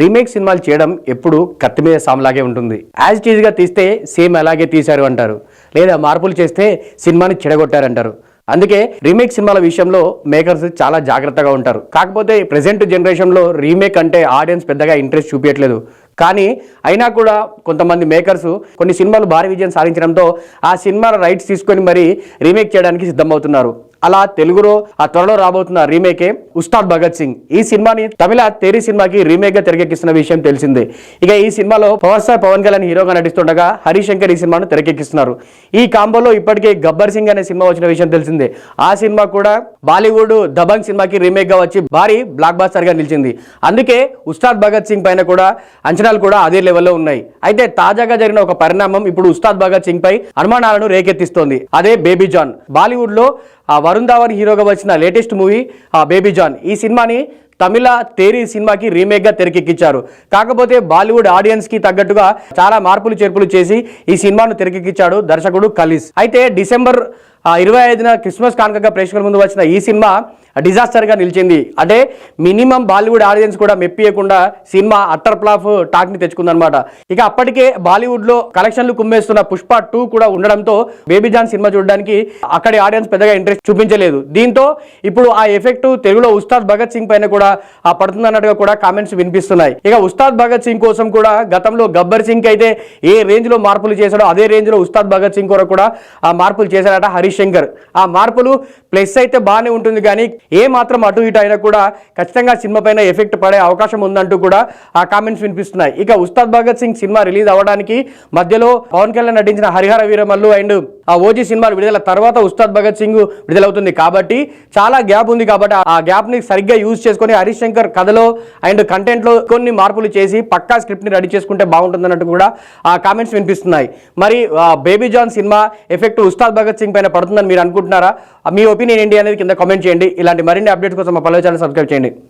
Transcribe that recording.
Remake సినిమాలు చేయడం ఎప్పుడు కత్తి మీద సాములాగే ఉంటుంది. యాజ్ ఇట్గా తీస్తే సేమ్ అలాగే తీశారు అంటారు. లేదా మార్పులు చేస్తే సినిమాని చెడగొట్టారంటారు. అందుకే రీమేక్ సినిమాల విషయంలో మేకర్స్ చాలా జాగ్రత్తగా ఉంటారు. కాకపోతే ప్రజెంట్ జనరేషన్లో రీమేక్ అంటే ఆడియన్స్ పెద్దగా ఇంట్రెస్ట్ చూపించట్లేదు కానీ అయినా కూడా కొంతమంది మేకర్స్ కొన్ని సినిమాలు భారీ విజయం సాధించడంతో ఆ సినిమాల రైట్స్ తీసుకొని మరి రీమేక్ చేయడానికి సిద్ధమవుతున్నారు. అలా తెలుగులో ఆ త్వరలో రాబోతున్న రీమేకే ఉస్తాద్ భగత్ సింగ్. ఈ సినిమాని తమిళ తేరీ సినిమాకి రీమేక్గా తెరకెక్కిస్తున్న విషయం తెలిసిందే. ఇక ఈ సినిమాలో పవర్ స్టార్ పవన్ కళ్యాణ్ హీరోగా నటిస్తుండగా హరిశంకర్ ఈ సినిమాను తెరకెక్కిస్తున్నారు. ఈ కాంబోలో ఇప్పటికే గబ్బర్ సింగ్ అనే సినిమా వచ్చిన విషయం తెలిసిందే. ఆ సినిమా కూడా బాలీవుడ్ దబంగ్ సినిమాకి రీమేక్గా వచ్చి భారీ బ్లాక్ బాస్టర్గా నిలిచింది. అందుకే ఉస్తాద్ భగత్ సింగ్ పైన కూడా అంచనాలు కూడా అదే లెవెల్లో ఉన్నాయి. అయితే తాజాగా జరిగిన ఒక పరిణామం ఇప్పుడు ఉస్తాద్ భగత్ సింగ్ పై అనుమానాలను రేకెత్తిస్తోంది. అదే బేబీ జాన్. బాలీవుడ్లో ఆ వరుణ్ ధావన్ హీరోగా వచ్చిన లేటెస్ట్ మూవీ ఆ బేబీ జాన్. ఈ సినిమాని తమిళ తేరి సినిమాకి రీమేక్గా తెరకెక్కించారు. కాకపోతే బాలీవుడ్ ఆడియన్స్కి తగ్గట్టుగా చాలా మార్పులు చేర్పులు చేసి ఈ సినిమాను తెరకెక్కించాడు దర్శకుడు కలీస్ అయితే డిసెంబర్ ఇరవై ఐదున క్రిస్మస్ కానుకగా ప్రేక్షకుల ముందు వచ్చిన ఈ సినిమా డిజాస్టర్గా నిలిచింది. అంటే మినిమం బాలీవుడ్ ఆడియన్స్ కూడా మెప్పియకుండా సినిమా అట్టర్ ఫ్లాప్ టాక్ని తెచ్చుకుందనమాట ఇక అప్పటికే బాలీవుడ్లో కలెక్షన్లు కుమ్మేస్తున్న పుష్ప టూ కూడా ఉండడంతో బేబీ జాన్ సినిమా చూడడానికి అక్కడి ఆడియన్స్ పెద్దగా ఇంట్రెస్ట్ చూపించలేదు. దీంతో ఇప్పుడు ఆ ఎఫెక్ట్ తెలుగులో ఉస్తాద్ భగత్ సింగ్ పైన కూడా ఆ పడుతుందన్నట్టుగా కూడా కామెంట్స్ వినిపిస్తున్నాయి. ఇక ఉస్తాద్ భగత్ సింగ్ కోసం కూడా గతంలో గబ్బర్ సింగ్ అయితే ఏ రేంజ్లో మార్పులు చేశాడో అదే రేంజ్లో ఉస్తాద్ భగత్ సింగ్ కూడా కూడా ఆ మార్పులు చేశాడట హరీష్ శంకర్ ఆ మార్పులు ప్లస్ అయితే బాగానే ఉంటుంది కానీ ఏ మాత్రం అటు ఇటు అయినా కూడా ఖచ్చితంగా సినిమా పైన ఎఫెక్ట్ పడే అవకాశం ఉందంటూ కూడా ఆ కామెంట్స్ వినిపిస్తున్నాయి. ఇక ఉస్తాద్ భగత్ సింగ్ సినిమా రిలీజ్ అవ్వడానికి మధ్యలో పవన్ కళ్యాణ్ నటించిన హరిహర వీరమల్లు అండ్ ఆ ఓజీ సినిమాలు విడుదల తర్వాత ఉస్తాద్ భగత్ సింగ్ విడుదలవుతుంది. కాబట్టి చాలా గ్యాప్ ఉంది కాబట్టి ఆ గ్యాప్ని సరిగ్గా యూజ్ చేసుకొని హరీష్ శంకర్ కథలో అండ్ కంటెంట్లో కొన్ని మార్పులు చేసి పక్కా స్క్రిప్ట్ని రెడీ చేసుకుంటే బాగుంటుంది అన్నట్టు కూడా ఆ కామెంట్స్ వినిపిస్తున్నాయి. మరి Baby John cinema effect Ustaad Bhagat Singh పైన పడుతుందని మీరు అనుకుంటున్నారా? మీ ఒపీనియన్ ఏంటి అనేది కింద కామెంట్ చేయండి. ఇలాంటి మరిన్ని అప్డేట్స్ కోసం మా పల్లవి ఛానల్ సబ్స్క్రైబ్ చేయండి.